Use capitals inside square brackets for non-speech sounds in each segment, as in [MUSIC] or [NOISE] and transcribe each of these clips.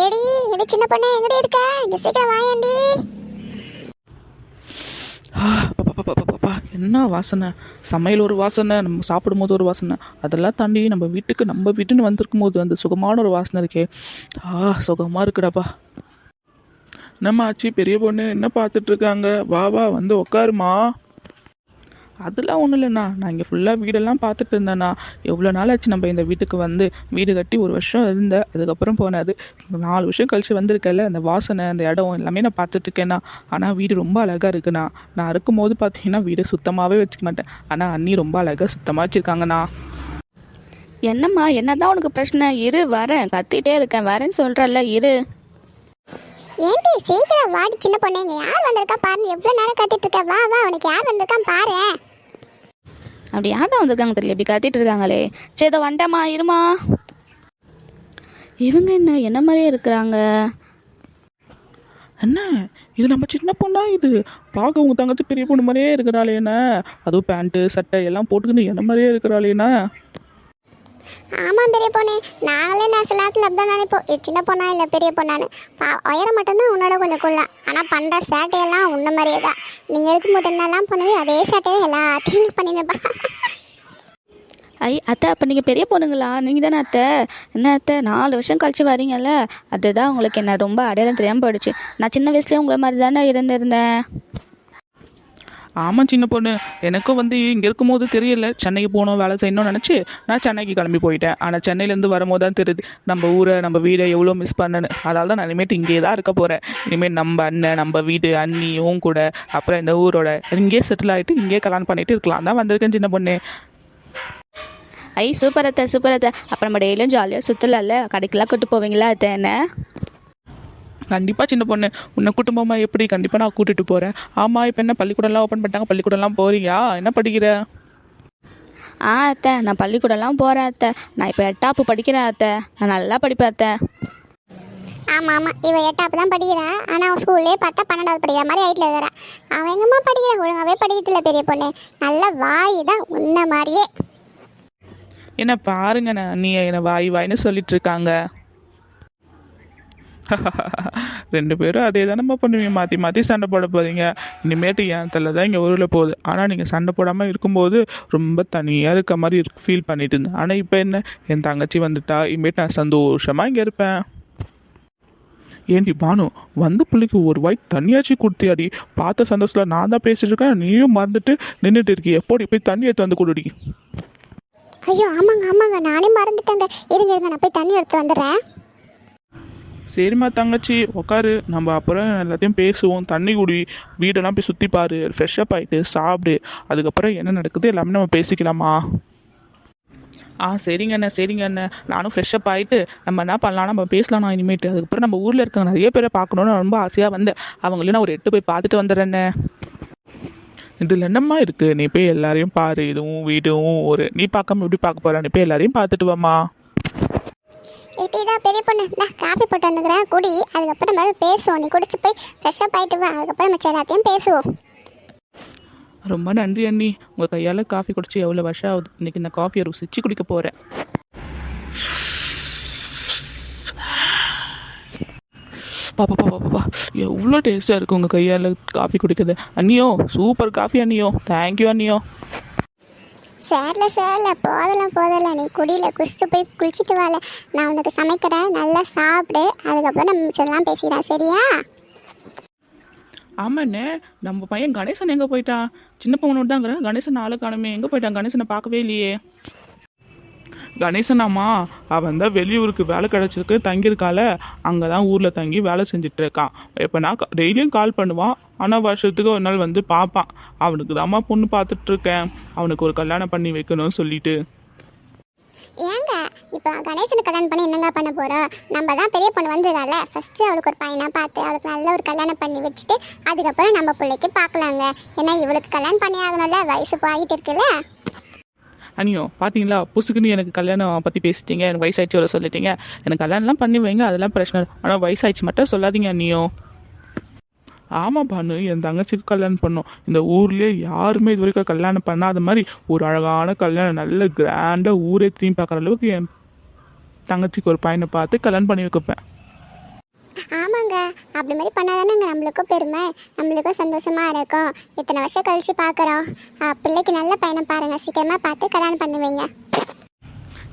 ஏடி eddy சின்ன பொண்ணு எங்கடி இருக்க? இங்க சீக்கிரம் வாயண்டி. என்ன வாசனை? சமையல் ஒரு வாசனை நம்ம சாப்பிடும்போது ஒரு வாசனை. அதெல்லாம் தாண்டி நம்ம வீட்டுக்கு நம்ம வீட்டுன்னு வந்திருக்கும் போது அந்த சுகமான ஒரு வாசனை இருக்கே. ஆ சுகமாக இருக்குடாப்பா என்னம்மா ஆச்சு பெரிய பொண்ணு என்ன பார்த்துட்ருக்காங்க வா வா வந்து உக்காருமா. அதெல்லாம் ஒன்றும் இல்லைண்ணா. நான் இங்கே ஃபுல்லாக வீடெல்லாம் பார்த்துட்டு இருந்தேண்ணா. எவ்வளோ நாள் ஆச்சு நம்ம இந்த வீட்டுக்கு வந்து? வீடு கட்டி ஒரு வருஷம் இருந்தேன் அதுக்கப்புறம் போனது. நாலு வருஷம் கழிச்சு வந்திருக்கல அந்த வாசனை அந்த இடம் எல்லாமே நான் பார்த்துட்டு இருக்கேண்ணா. ஆனால் வீடு ரொம்ப அழகாக இருக்குண்ணா. நான் இருக்கும்போது பார்த்தீங்கன்னா வீடு சுத்தமாகவே வச்சுக்க மாட்டேன். ஆனால் அண்ணி ரொம்ப அழகாக சுத்தமாக வச்சுருக்காங்கண்ணா. என்னம்மா என்னதான் உனக்கு பிரச்சனை? இரு வரேன். கத்திட்டே இருக்கேன். வரேன்னு சொல்கிறல்ல இரு. ஏண்டி சீக்கிரம் வாடி சின்ன பொண்ணு இங்க யார் வந்திருக்கா பாரு எவ்வளவு நேரம் கத்திட்டு இருக்க? வா வா உனக்கு யார் வந்திருக்கான்னு பாரு. அப்படி யார்தான் வந்திருக்காங்க தெரியல இப்படி கத்திட்டு இருக்காங்களே. சரி இதோ வந்துட்டேம்மா இருமா. இவங்க என்ன என்ன மாதிரியே இருக்கிறாங்க? என்ன? இது நம்ம சின்ன பொண்ணா இது? பார்க்க உங்கள் தங்கச்சி பெரிய பொண்ணு மாதிரியே இருக்கிறாளே என்ன? அதுவும் பேண்ட்டு சட்டை எல்லாம் போட்டுக்கின்னு என்ன மாதிரியே இருக்கிறாளேண்ணா ஆமாம் பெரிய பொண்ணு. நாங்களே நான் சில நேரத்தில் அப்படிதான் நினைப்போம். சின்ன பொண்ணா இல்லை பெரிய பொண்ணான்னு. பா- உயரம் மட்டும்தான் உன்னோட கொஞ்சம் கொள்ள. ஆனால் பண்ணுற சேட்டையெல்லாம் உன்ன மாதிரியே தான் நீங்கள் இருக்கும்போது என்னெல்லாம் பண்ணுவீங்க அதே சேட்டையை எல்லாத்தையும் பண்ணிங்கப்பா ஐ அத்தை அப்போ நீங்கள் பெரிய பொண்ணுங்களா? நீங்கள் தானே அத்தை? என்ன அத்தை நாலு வருஷம் கழிச்சு வரீங்கல்ல? அதுதான் உங்களுக்கு என்ன ரொம்ப அடையாளம் தெரியாமல் போயிடுச்சு. நான் சின்ன வயசுலேயே உங்களை மாதிரி தானே இருந்திருந்தேன். ஆமாம் சின்ன பொண்ணு. எனக்கும் வந்து இங்கே இருக்கும்போது தெரியல. சென்னைக்கு போகணும் வேலை செய்யணும்னு நினச்சி நான் சென்னைக்கு கிளம்பி போயிட்டேன். ஆனால் சென்னையிலேருந்து வரும்போது தான் தெரியுது. நம்ம ஊரை நம்ம வீடை எவ்வளோ மிஸ் பண்ணேன்னு. அதனால தான் நான் இனிமேட்டு இங்கே தான் இருக்க போகிறேன் இனிமேல் நம்ம அண்ணன் நம்ம வீடு அண்ணி உன் கூட. அப்புறம் இந்த ஊரோட இங்கேயே செட்டில் ஆகிட்டு இங்கேயே கல்யாணம் பண்ணிட்டு இருக்கலாம். தான் வந்திருக்கேன் சின்ன பொண்ணு. ஐ சூப்பர் அத்தை சூப்பர் அத்தை. அப்போ நம்ம டெய்லியும் ஜாலியாக சுற்றலாம்ல கடைக்கெல்லாம் கூட்டு போவீங்களா அத்தை என்ன? கண்டிப்பாக சின்ன பொண்ணு. உன்னை குடும்பமா எப்படி? கண்டிப்பாக நான் கூட்டிகிட்டு போகிறேன் ஆமாம் இப்போ என்ன பள்ளிக்கூடம்லாம் ஓப்பன் பண்ணிட்டாங்க? பள்ளிக்கூடம்லாம் போறியா என்ன படிக்கிற? ஆ அத்தை. நான் பள்ளிக்கூடம்லாம் போகிறேன் அத்தை. நான் இப்போ எட்டாப்பு படிக்கிறேன் அத்தை. நான் நல்லா படிப்பேன் அத்தை. ஆமாம் ஆமாம் இவ எட்டாப்பு தான் படிக்கிறா. ஆனால் அவன் ஸ்கூல்லே பார்த்தா பன்னெண்டாவது படிக்கிற மாதிரி ஹைட்டில் இருக்கிறா. அவன் எங்கம்மா படிக்கிறா? ஒழுங்காவே படிக்கிறதில்ல பெரிய பொண்ணு. நல்ல வாய் தான் உன்ன மாதிரியே. என்ன பாருங்க நான். நீ என்னை வாய் வாய்னு சொல்லிட்டு இருக்காங்க. [LAUGHS] ரெண்டு பேரும் அதே தானம்மா பண்ணுவீங்க. மாற்றி மாற்றி சண்டை போட போகிறீங்க இனிமேட்டு என் தலை தான் இங்கே ஊரில் போகுது. ஆனால் நீங்கள் சண்டை போடாமல் இருக்கும்போது ரொம்ப தனியாக இருக்க மாதிரி இருக்கு ஃபீல் பண்ணிட்டு இருந்தேன். ஆனால் இப்போ என்ன? என் தங்கச்சி வந்துட்டா இனிமேட்டு நான் சந்தோஷமாக இங்கே இருப்பேன். ஏண்டி பானு வந்து பிள்ளைக்கு ஒரு வாய் தண்ணியாச்சு கொடுத்தியாடி. பார்த்த சந்தோஷத்தில் நான் தான் பேசிட்டு இருக்கேன். நீயும் மறந்துட்டு நின்றுட்டு இருக்கி எப்போடி போய் தண்ணி எடுத்து வந்து கொடுடி. ஐயோ ஆமாங்க ஆமாங்க. நானே மறந்துட்டேங்க. இருங்க இருங்க. நான் போய் தண்ணி எடுத்து வந்துடுறேன். சரிம்மா தங்கச்சி உட்காரு நம்ம அப்புறம் எல்லாத்தையும் பேசுவோம். தண்ணி குடி வீடெல்லாம் போய் சுற்றி பாரு. ஃப்ரெஷ்ஷப் ஆகிட்டு சாப்பிடு. அதுக்கப்புறம் என்ன நடக்குது எல்லாமே நம்ம பேசிக்கலாமா ஆ சரிங்க சரிங்கண்ணே சரிங்க நானும் ஃப்ரெஷ்ஷப் ஆகிட்டு நம்ம என்ன பண்ணலாம்? நம்ம பேசலாம் நான் இனிமேட்டு. அதுக்கப்புறம் நம்ம ஊரில் இருக்க நிறைய பேரை பார்க்கணுன்னு ரொம்ப ஆசையாக வந்தேன். அவங்களையும் நான் ஒரு எட்டு போய் பார்த்துட்டு வந்துடுறேண்ணே இதில் என்னம்மா இருக்குது நீ போய் எல்லாரையும் பாரு. இதுவும் வீடும் ஒரு நீ பார்க்காம எப்படி பார்க்க போற? நீ போய் எல்லாரையும் பார்த்துட்டு வாம்மா இதான் பெரிய பொண்ணு. நான் காஃபி போட்டு வந்துக்கிறேன். குடி. அதுக்கப்புறம் நம்ம பேசுவோம். நீ குடிச்சு போய் ஃப்ரெஷ்ஷப் ஆகிட்டு வா. அதுக்கப்புறம் நம்ம எல்லாத்தையும் பேசுவோம். ரொம்ப நன்றி அண்ணி. உங்கள் கையால் காஃபி குடிச்சு எவ்வளோ வருஷம் ஆகுது? இன்னைக்கு இந்த காஃபியை ருசிச்சு குடிக்க போகிறேன் பாப்பா பாப்பா பாப்பா எவ்வளோ டேஸ்ட்டாக இருக்குது உங்கள் கையால் காஃபி குடிக்கிறது? அண்ணியோ சூப்பர் காஃபி அண்ணியோ. தேங்க்யூ அண்ணியோ. சேரல சேரல. போதலாம் போதலாம் நீ குடியில குஸ்து போய் குளிச்சுட்டு வாழ நான் உனக்கு சமைக்கிறேன். நல்லா சாப்பிடு. அதுக்கப்புறம் நம்ம மிச்சம்லாம் பேசிக்கலாம் சரியா? ஆமாண்ணே. நம்ம பையன் கணேசன் எங்கே போயிட்டான்? சின்ன பையனோட தான் கணேசன் ஆளு காணுமே. எங்கே போயிட்டான்? கணேசனை பார்க்கவே இல்லையே. கணேசன் அம்மா அவன் தான் வெளியூருக்கு வேலை கிடச்சிருக்கு தங்கியிருக்கால அங்கே தான் ஊரில் தங்கி வேலை செஞ்சுட்டு இருக்கான் இப்போ நான் டெய்லியும் கால் பண்ணுவான். ஆனால் வருஷத்துக்கு ஒரு நாள் வந்து பார்ப்பான். அவனுக்கு தாம்மா பொண்ணு பார்த்துட்ருக்கேன் அவனுக்கு ஒரு கல்யாணம் பண்ணி வைக்கணும்னு சொல்லிட்டு. ஏங்க இப்போ கணேசனுக்கு கல்யாணம் பண்ணி என்னங்க பண்ண போகிறோம் நம்ம தான் பெரிய பொண்ணு வந்ததால ஃபஸ்ட்டு அவளுக்கு ஒரு பையனாக பார்த்து அவளுக்கு நல்ல ஒரு கல்யாணம் பண்ணி வச்சுட்டு அதுக்கப்புறம் நம்ம பிள்ளைக்கு பார்க்கலாங்க. ஏன்னா இவளுக்கு கல்யாணம் பண்ணி ஆகணும்ல வயசு போயிட்டு இருக்குல்ல. அனியோ பார்த்தீங்களா புசுக்குன்னு எனக்கு கல்யாணம் பற்றி பேசிட்டீங்க எனக்கு வயசாயிடுச்சு வர சொல்லிட்டீங்க. எனக்கு கல்யாணம்லாம் பண்ணி வைங்க அதெல்லாம் பிரச்சனை ஆனால் வயசாயிடுச்சு மட்டும் சொல்லாதீங்க அண்ணியோ ஆமாம் பானு என் தங்கச்சிக்கு கல்யாணம் பண்ணோம். இந்த ஊர்லேயே யாருமே இது வரைக்கும் கல்யாணம் பண்ணாத மாதிரி ஒரு அழகான கல்யாணம் நல்ல கிராண்டாக ஊரே திரும்பி பார்க்குற அளவுக்கு என் தங்கச்சிக்கு ஒரு பையனை பார்த்து கல்யாணம் பண்ணி வைக்கப்பேன் ஆமாங்க அப்படி மாதிரி பண்ணாதானேங்க. நம்மளுக்கும் பெருமை. நம்மளுக்கும் சந்தோஷமா இருக்கும். இத்தனை வருஷம் கழிச்சு பார்க்குறோம். பிள்ளைக்கு நல்ல பையனை பாருங்க. சீக்கிரமா பார்த்து கல்யாணம் பண்ணுவீங்க.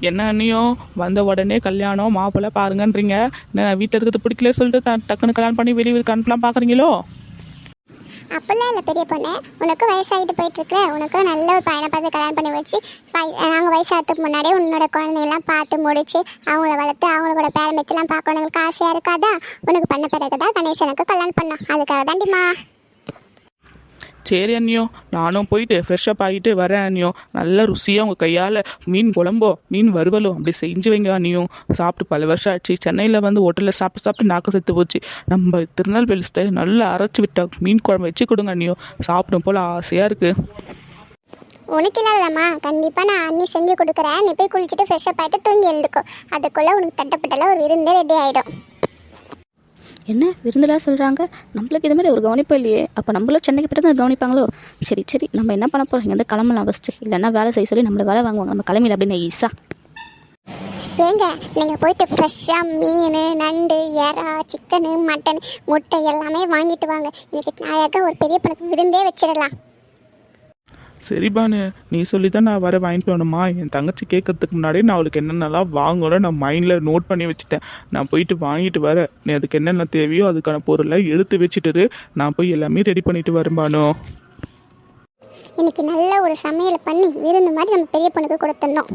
என்ன அண்ணியோ? வந்த உடனே கல்யாணம் மாப்பிள்ளை பாருங்கன்றீங்க. என்ன வீட்டில் இருக்கிறது பிடிக்கல சொல்லிட்டு டக்குன்னு கல்யாணம் பண்ணி வெளியூருக்கு அனுப்பலாம் பார்க்குறீங்களோ? அப்பெல்லாம் இல்லை பெரிய பொண்ணு. உனக்கு வயசாகிட்டு போயிட்டுருக்கு உனக்கு நல்ல ஒரு பையனை பார்த்து கல்யாணம் பண்ணி வச்சு நாங்கள் வயசாகிறதுக்கு முன்னாடியே உன்னோட குழந்தையெல்லாம் பார்த்து முடிச்சு அவங்கள வளர்த்து அவங்களோட பேரம்பேத்தெல்லாம் பார்க்கணுங்களுக்கு ஆசையாக இருக்காதா? உனக்கு பண்ண பிறகு தான் கணேசனுக்கு கல்யாணம் பண்ணோம் அதுக்காக தாண்டிமா சரி அண்ணியோ நானும் போயிட்டு ஃப்ரெஷ்அப் ஆகிட்டு வரேன் அண்ணியோ. நல்ல ருசியாக உங்கள் கையால் மீன் குழம்போ மீன் வறுவலோ அப்படி செஞ்சு வைங்க அண்ணியும் சாப்பிட்டு பல வருஷம் ஆச்சு. சென்னையில் வந்து ஹோட்டலில் சாப்பிட்டு சாப்பிட்டு நாக்கு செத்து போச்சு. நம்ம திருநெல்வேலி ஸ்டைல் நல்லா அரைச்சி விட்டா மீன் குழம்பு வச்சு கொடுங்க அண்ணியோ. சாப்பிடும் போல் ஆசையாக இருக்குது உனக்கு இல்லாதம்மா கண்டிப்பாக நான் அண்ணி செஞ்சு கொடுக்குறேன். நீ போய் குளிச்சுட்டு ஃப்ரெஷ்அப் ஆகிட்டு தூங்கி எழுந்துக்கோ. அதுக்குள்ளே உனக்கு தட்டப்பட்டெல்லாம் ஒரு விருந்தே ரெடி ஆகிடும் என்ன விருந்தெல்லாம் சொல்கிறாங்க நம்மளுக்கு இது மாதிரி ஒரு கவனிப்பு இல்லையே. அப்போ நம்மளும் சென்னைக்கு போய்ட்டு தான் கவனிப்பாங்களோ? சரி சரி நம்ம என்ன பண்ண போகிறோம் இங்கேருந்து கிளம்பலாம் ஃபஸ்ட்டு இல்லைன்னா வேலை செய்ய சொல்லி நம்மளை வேலை வாங்குவாங்க. நம்ம கிளம்பில அப்படின்னு ஈஸா. ஏங்க நீங்கள் போயிட்டு ஃப்ரெஷ்ஷாக மீன் நண்டு எறா சிக்கனு மட்டன் முட்டை எல்லாமே வாங்கிட்டு வாங்க. இன்னைக்கு அழகாக ஒரு பெரிய பணத்துக்கு விருந்தே வச்சிடலாம். சரிபானு நீ சொல்லி தான் நான் வர வாங்கிட்டு வரணுமா? என் தங்கச்சி கேட்கறதுக்கு முன்னாடியே நான் அவளுக்கு என்னென்னலாம் வாங்கணும் நான் மைண்டில் நோட் பண்ணி வச்சுட்டேன். நான் போயிட்டு வாங்கிட்டு வரேன். நீ அதுக்கு என்னென்ன தேவையோ அதுக்கான பொருளை எடுத்து வச்சுட்டு நான் போய் எல்லாமே ரெடி பண்ணிட்டு வரும்பானோ இன்னைக்கு நல்ல ஒரு சமையல் பண்ணி விருந்து மாதிரி நம்ம பெரிய பொண்ணுக்கு கொடுத்துடணும்.